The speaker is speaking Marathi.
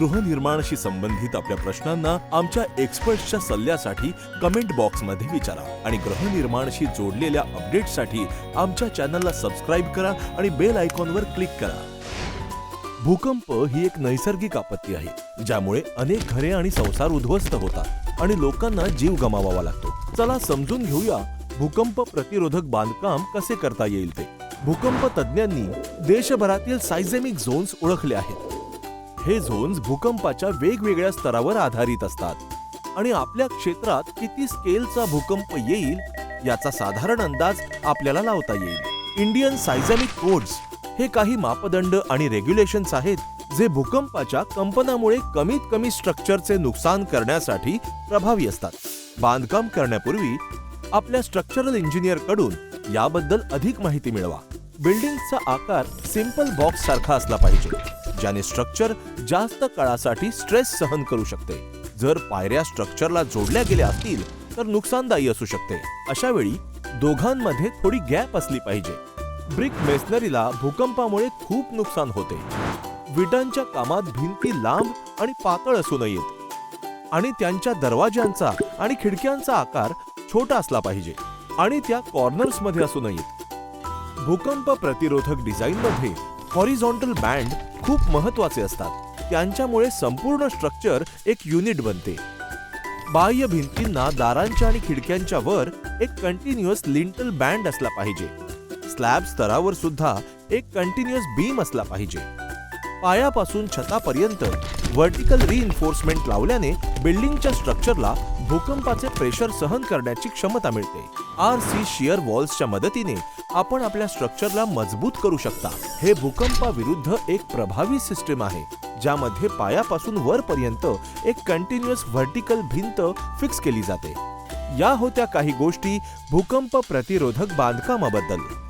गृहनिर्माणाशी संबंधित आपल्या प्रश्नांना आमच्या एक्सपर्ट्सच्या सल्ल्यासाठी कमेंट बॉक्समध्ये विचारा आणि गृहनिर्माणाशी जोडलेल्या अपडेट्ससाठी आमच्या चॅनलला सबस्क्राईब करा आणि बेल आयकॉनवर क्लिक करा. भूकंप ही एक नैसर्गिक आपत्ती आहे ज्यामुळे अनेक घरे आणि संसार उद्ध्वस्त होतात आणि लोकांना जीव गमावावा लागतो. चला समजून घेऊया भूकंप प्रतिरोधक बांधकाम कसे करता येईल ते. भूकंप तज्ज्ञांनी देशभरातील सायझेमिक झोन्स ओळखले आहेत. हे झोन्स भूकंपाच्या वेगवेगळ्या स्तरावर आधारित असतात. आणि आपल्या क्षेत्रात किती स्केलचा भूकंप येईल याचा साधारण अंदाज आपल्याला लावता येईल. इंडियन सायझॅमिक कोड्स हे काही मापदंड आणि रेग्युलेशन्स आहेत जे भूकंपाच्या कंपनामुळे कमीत कमी स्ट्रक्चरचे नुकसान करण्यासाठी प्रभावी असतात. बांधकाम करण्यापूर्वी आपल्या स्ट्रक्चरल इंजिनियरकडून याबद्दल अधिक माहिती मिळवा. बिल्डिंगचा आकार सिंपल बॉक्स सारखा असला पाहिजे. ज्याने स्ट्रक्चर जास्त काळासाठी स्ट्रेस सहन करू शकते. जर पायऱ्या स्ट्रक्चरला जोडल्या गेल्या असतील तर नुकसानदायी असू शकते. अशा वेळी दोघांमध्ये थोडी गॅप असली पाहिजे. ब्रिक मेसनरीला भूकंपामुळे खूप नुकसान होते. विटांच्या कामात भिंती लांब आणि पातळ असू नयेत. आणि त्यांच्या दरवाज्यांचा आणि खिडक्यांचा आकार छोटा असला पाहिजे आणि त्या कॉर्नर्समध्ये असू नयेत. भूकंप प्रतिरोधक डिझाईन मध्ये हॉरिझॉन्टल बँड खूप महत्त्वाचे असतात. त्यांच्यामुळे संपूर्ण स्ट्रक्चर एक युनिट बनते. बाह्य भिंतींना दारांच्या आणि खिडक्यांच्या वर एक कंटिन्युअस लिंटल बँड असला पाहिजे. स्लॅब स्तरावर सुद्धा एक कंटिन्युअस बीम असला पाहिजे. पायापासून छतापर्यंत व्हर्टिकल रिइन्फोर्समेंट लावल्याने बिल्डिंगच्या स्ट्रक्चरला भूकंपाचे प्रेशर सहन करण्याची क्षमता मिळते. आर सी शिअर वॉल्सच्या मदतीने आपण आपल्या स्ट्रक्चरला मजबूत करू शकता. हे भूकंपाविरुद्ध एक प्रभावी सिस्टीम आहे ज्यामध्ये पायापासून वरपर्यंत एक कंटिन्युअस व्हर्टिकल भिंत फिक्स केली जाते. या होत्या काही गोष्टी भूकंप प्रतिरोधक बांधकामाबद्दल.